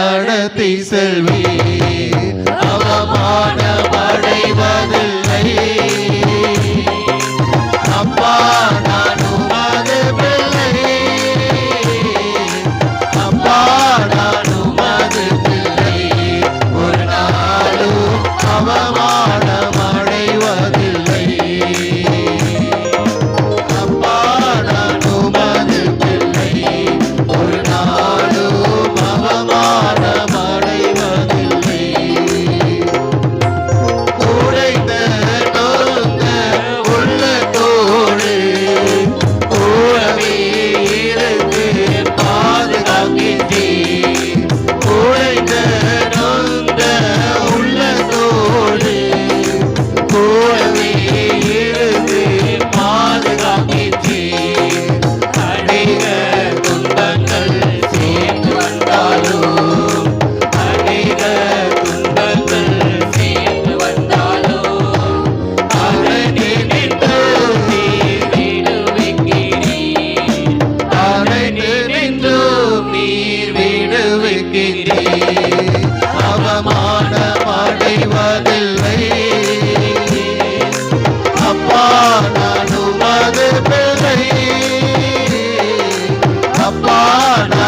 நடத்தி செல்வே night. அப்பா